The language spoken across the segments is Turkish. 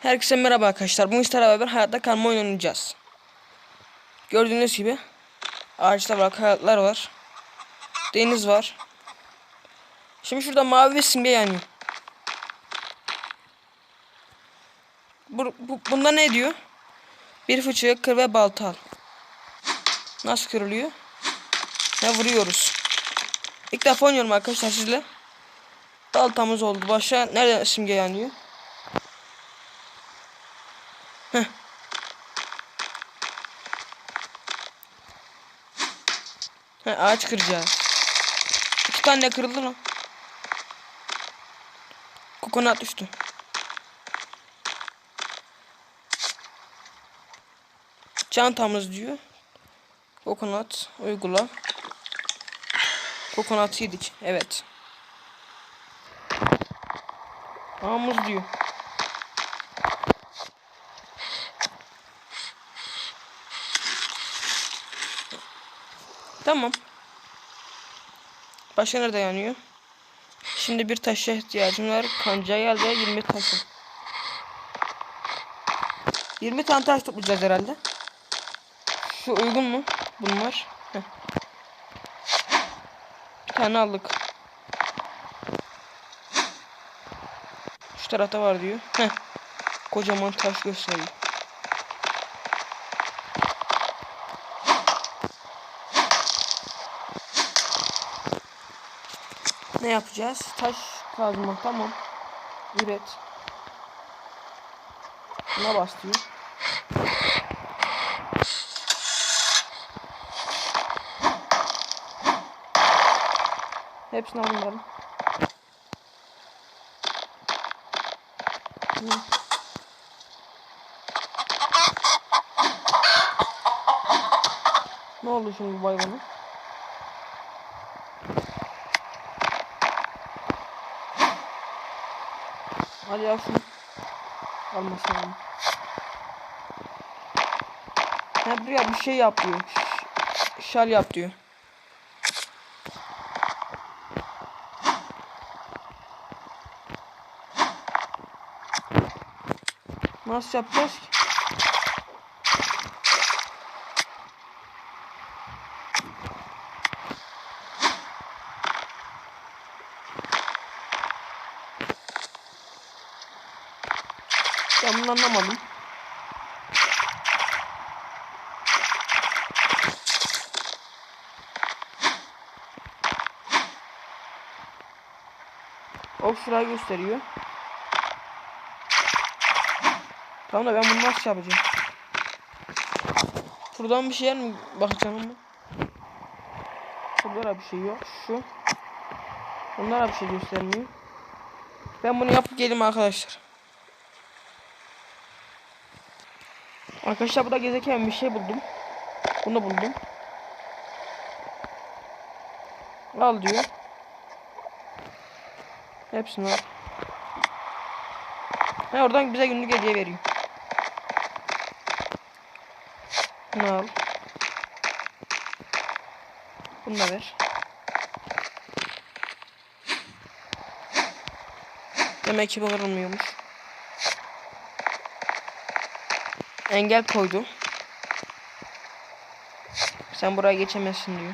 Herkese merhaba arkadaşlar. Bugün sizlerle beraber hayatta kalma oynayacağız. Gördüğünüz gibi ağaçlar var, kayalıklar var. Deniz var. Şimdi şurada mavi bir simge yanıyor. Bu, bu, bunda ne diyor? Bir fıçıyı kır ve balta al. Nasıl kırılıyor? Ne vuruyoruz. İlk defa oynuyorum arkadaşlar sizle. Baltamız oldu. Başka nerede simge yanıyor? He, ağaç kıracağız. İki tane kırıldı lan. Kokonat düştü. Çantamız diyor. Kokonat uygula. Kokonat yedik. Evet. Ağımız diyor. Tamam. Başka nerede yanıyor? Şimdi bir taşa ihtiyacım var. Kancaya gel ve 20 taşı. 20 tane taş toplayacağız herhalde. Şu uygun mu? Bunlar. Heh. Bir tane aldık. Şu tarafta var diyor. Heh. Kocaman taş gösteriyor. Ne yapacağız? Taş kazma tamam. Üret. Buna bas diyor. Hepsini alın. Ne oldu şimdi bu hayvana? Hadi ya şunu. Almasın onu. Ha buraya bir şey yap diyor. Şal yap diyor. Nasıl yapacağız ki? Bunu anlamadım. O şurayı gösteriyor. Tamam da ben bunu nasıl yapacağım? Şuradan bir şey mi bakacağım ama? Burada da bir şey yok. Şu. Bunlara bir şey göstermiyor. Ben bunu yapıp geleyim arkadaşlar. Arkadaşlar burada gezerken bir şey buldum. Bunu buldum. Al diyor. Hepsini al. Ha oradan bize günlük hediye veriyor. Bunu al. Bunu da ver. Demek ki bu kırılmıyormuş. Engel koydu. Sen buraya geçemezsin diyor.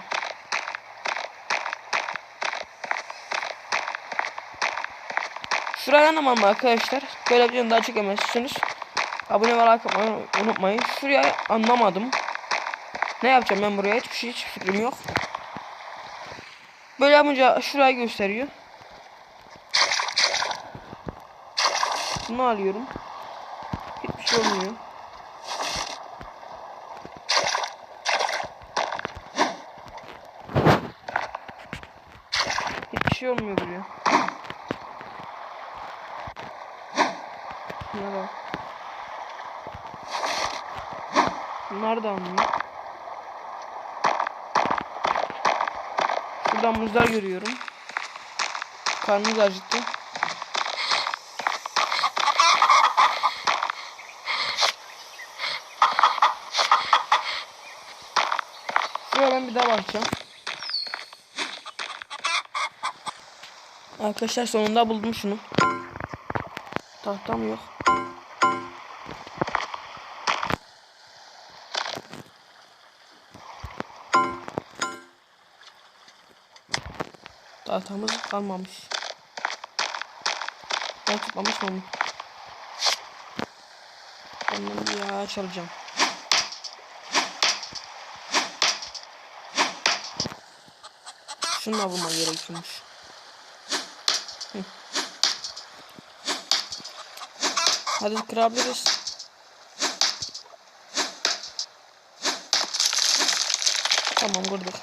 Şuraya anlamam arkadaşlar. Böyle videonun daha çekemezsiniz. Abone ve like unutmayın. Şuraya anlamadım. Ne yapacağım ben buraya? Hiçbir şey hiç fikrim yok. Böyle yapınca şurayı gösteriyor. Bunu alıyorum. Hiçbir şey olmuyor. Hiçbir şey olmuyor buraya. Şuna bak. Bunlar da almıyor. Şuradan muzlar görüyorum. Karnımız acıktı. Şuraya bir daha bakacağım. Arkadaşlar sonunda buldum şunu. Tahtam yok. Tahtamız kalmamış. Ben tutmamış mı onu? Ondan bir ağaç. Şunu da bulmam gerekiyormuş. Hadi kırabiliriz. Tamam kırdık.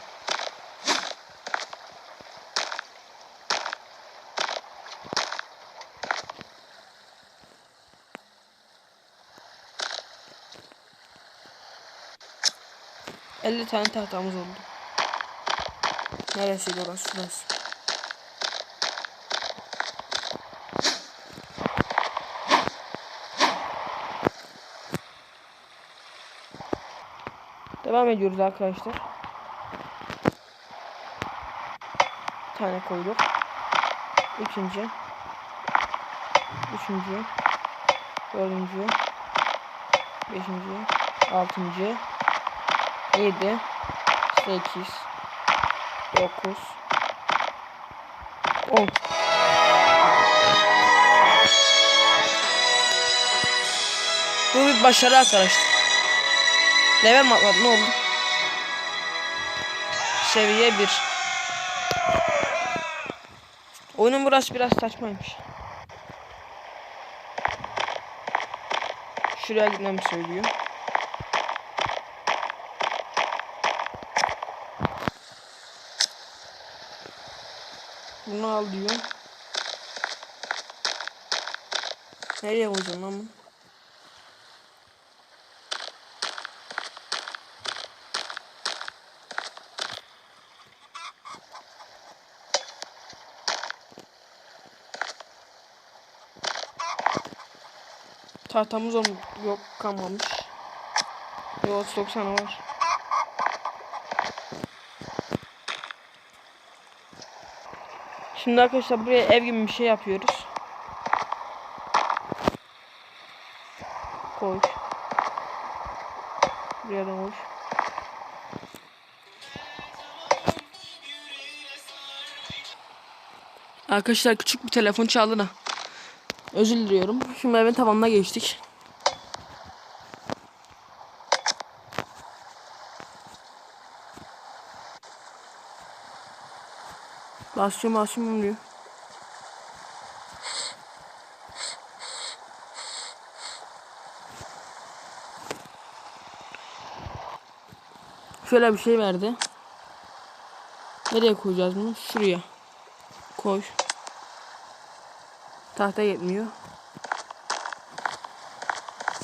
Elli tane tahtamız oldu. Neresiydi orası? Şurası. Devam ediyoruz arkadaşlar. Bir tane koyduk. İkinci. Üçüncü. Dördüncü. Beşinci. Altıncı. Yedi. Sekiz. Dokuz. On. Bu bir başarı arkadaşlar. Level mi atladı ne oldu? Seviye 1. Oyunun burası biraz saçmaymış. Şuraya gitmemi söylüyor. Bunu al diyor. Nereye koyacağım lan Tahtamız olm yok kalmamış. Yok 90 var. Şimdi arkadaşlar buraya ev gibi bir şey yapıyoruz. Koş. Buraya da koş. Arkadaşlar küçük bir telefon çaldı da. Özür diliyorum. Şimdi evin tavanına geçtik. Basıyorum basıyorum diyor. Şöyle bir şey verdi. Nereye koyacağız bunu? Şuraya. Koy. Tahta yetmiyor.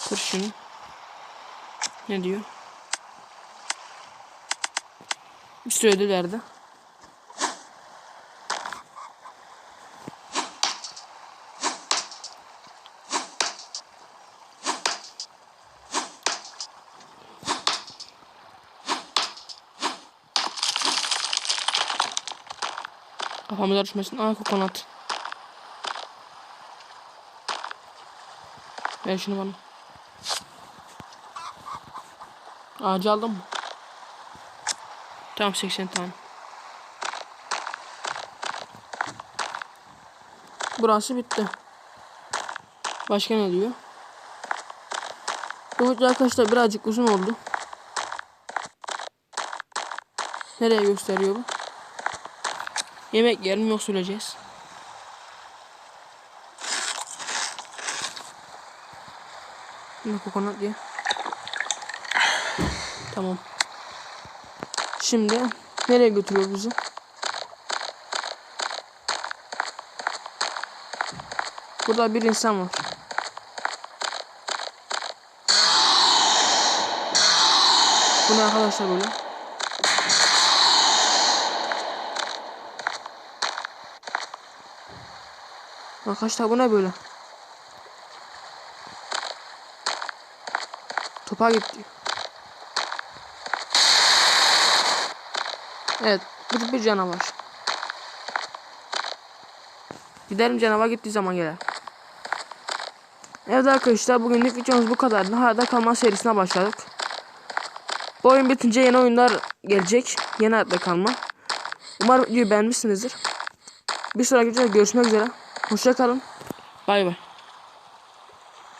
Kır şunu. Ne diyor? Bir sürü ödül verdi. Kafamıza düşmesin. Aa kokonat. Ver şunu bana. Ağacı aldım mı? Tamam 80 tane. Burası bitti. Başka ne diyor? Bu arkadaşlar birazcık uzun oldu. Nereye gösteriyor bu? Yemek yerim yok söyleyeceğiz. Ne kokonat diye. Tamam. Şimdi nereye götürüyor bizi? Burada bir insan var. Bu ne arkadaşlar böyle? Arkadaşlar bu ne böyle? Topa gitti. Evet, bu bir canavar. Gidelim canavar gittiği zaman gelir. Evet arkadaşlar bugünlük videomuz bu kadardı. Hala kalma serisine başladık. Bu oyun bitince yeni oyunlar gelecek. Yeni hayatta kalma. Umarım videoyu beğenmişsinizdir. Bir sonraki videoda görüşmek üzere. Hoşça kalın. Bay bay.